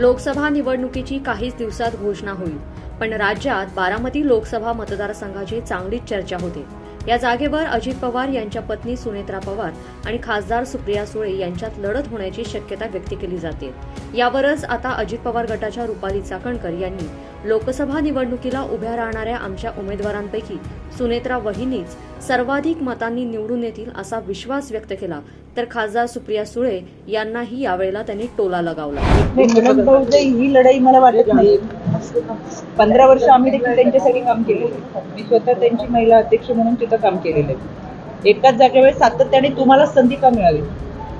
लोकसभा निवडणुकीची काहीच दिवसात घोषणा होईल. पण राज्यात बारामती लोकसभा मतदारसंघाची चांगलीच चर्चा होते. या जागेवर अजित पवार यांच्या पत्नी सुनेत्रा पवार आणि खासदार सुप्रिया सुळे यांच्यात लढत होण्याची शक्यता व्यक्त केली जाते. यावरच आता अजित पवार गटाच्या रुपाली चाकणकर यांनी लोकसभा निवडणुकीला उभ्या राहणाऱ्या आमच्या उमेदवारांपैकी सुनेत्रा वहिनीच सर्वाधिक मतांनी निवडून येतील असा विश्वास व्यक्त केला तर खासदार सुप्रिया सुळे यांनाही यावेळेला त्यांनी टोला लगावला. ही लढाई मला वाटत नाही. पंधरा वर्ष आम्ही देखील त्यांच्यासाठी काम केलेलं आहे. मी स्वतः त्यांची महिला अध्यक्ष म्हणून तिथं काम केलेलं आहे. एकाच जागेवर सातत्याने तुम्हाला संधी का मिळावी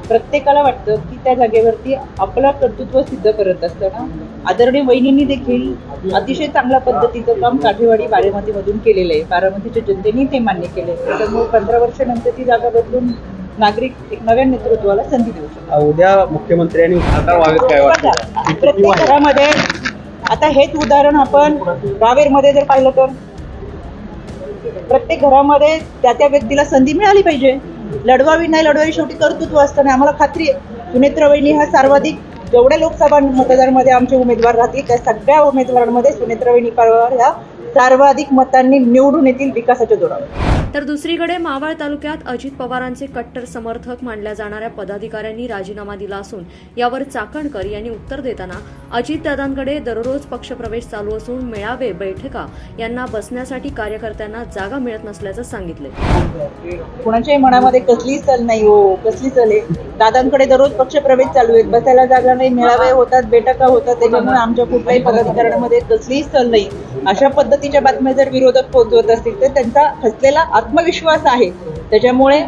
प्रत्येकाला वाटतं की त्या जागेवरती आपलं कर्तृत्व सिद्ध करत असताना आदरणीय वहिनींनी देखील अतिशय चांगल्या पद्धतीचं काम काठेवाडी बारामतीमधून केलेलं आहे. बारामतीच्या जनतेने ते मान्य केले त्याच्यामुळे पंधरा वर्षानंतर ती जागा बदलून नागरिक एक नव्या नेतृत्वाला संधी देऊ शकतात. उद्या मुख्यमंत्र्यांनी प्रत्येक घरामध्ये आता हेच उदाहरण आपण रावेरमध्ये जर पाहिलं तर. प्रत्येक घरामध्ये त्या त्या व्यक्तीला संधी मिळाली पाहिजे. लढवावी नाही लढवावी शेवटी कर्तृत्व असतं आणि आम्हाला खात्री आहे. सुनेत्र वहिनी हा सर्वाधिक जेवढ्या लोकसभा मतदारमध्ये आमचे उमेदवार राहतील त्या सगळ्या उमेदवारांमध्ये सुनेत्र वहिनी पवार ह्या सर्वाधिक मतांनी निवडून येतील विकासाच्या जोरावर. तर दुसरीकडे मावळ तालुक्यात अजित पवारांचे कट्टर समर्थक मानल्या जाणाऱ्या पदाधिकाऱ्यांनी राजीनामा दिला असून यावर चाकणकर यांनी उत्तर देताना अजितदादांकडे दररोज पक्षप्रवेश चालू असून मेळावे बैठका यांना बसण्यासाठी कार्यकर्त्यांना जागा मिळत नसल्याचं सांगितले. कोणाच्याही मनामध्ये कसली चल नाही हो कसली चल आहे. दादांकडे दररोज पक्षप्रवेश चालू आहेत. बसायला जागा नाही मेळावे होतात बैठका होतात. त्याच्यामुळे आमच्या कुठल्याही पदाधिकाऱ्यांमध्ये कसलीही चल नाही. अशा पद्धतीच्या बातम्या जर विरोधक पोहोचवत असतील तर त्यांचा हसलेला आत्मविश्वास आहे. त्याच्यामुळे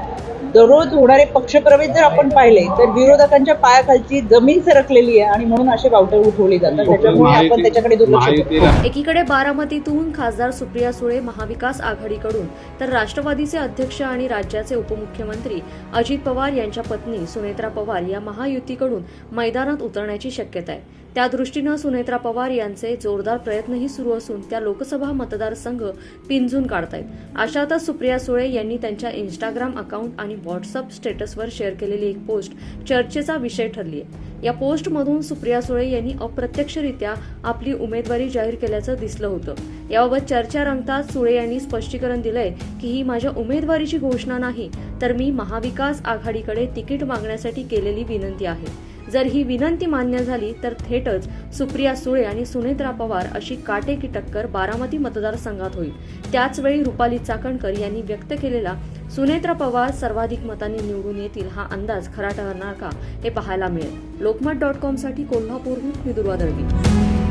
दररोज होणारे पक्षप्रवेश जर आपण पाहिले तर विरोधकांच्या पायाखालची जमीन सरकलेली आहे आणि म्हणून असे बावटे उठवले जातात. त्याच्यामुळे आपण त्याच्याकडे दुर्लक्ष एकीकडे बारामतीतून खासदार सुप्रिया सुळे महाविकास आघाडीकडून तर राष्ट्रवादीचे अध्यक्ष आणि राज्याचे उपमुख्यमंत्री अजित पवार यांच्या पत्नी सुनेत्रा पवार या महायुतीकडून मैदानात उतरण्याची शक्यता आहे. त्या दृष्टीनं सुनेत्रा पवार यांचे जोरदार प्रयत्नही सुरू असून त्या लोकसभा मतदारसंघ पिंजून काढतायत. अशातच सुप्रिया सुळे यांनी त्यांच्या इन्स्टाग्राम अकाउंट आणि व्हॉट्सअप स्टेटसवर शेअर केलेली एक पोस्ट चर्चेचा विषय ठरली आहे. या पोस्टमधून सुप्रिया सुळे यांनी अप्रत्यक्षरित्या आपली उमेदवारी जाहीर केल्याचं दिसलं होतं. याबाबत चर्चा रंगताच सुळे यांनी स्पष्टीकरण दिलंय की ही माझ्या उमेदवारीची घोषणा नाही तर मी महाविकास आघाडीकडे तिकीट मागण्यासाठी केलेली विनंती आहे. जर ही विनंती मान्य झाली तर थेटच सुप्रिया सुळे आणि सुनेत्रा पवार अशी काटेकी टक्कर बारामती मतदारसंघात होईल. त्याचवेळी रुपाली चाकणकर यांनी व्यक्त केलेला सुनेत्रा पवार सर्वाधिक मतांनी निवडून येतील हा अंदाज खरा ठरणार का हे पाहायला मिळेल. लोकमत डॉट कॉमसाठी कोल्हापूरहून मी दळवी.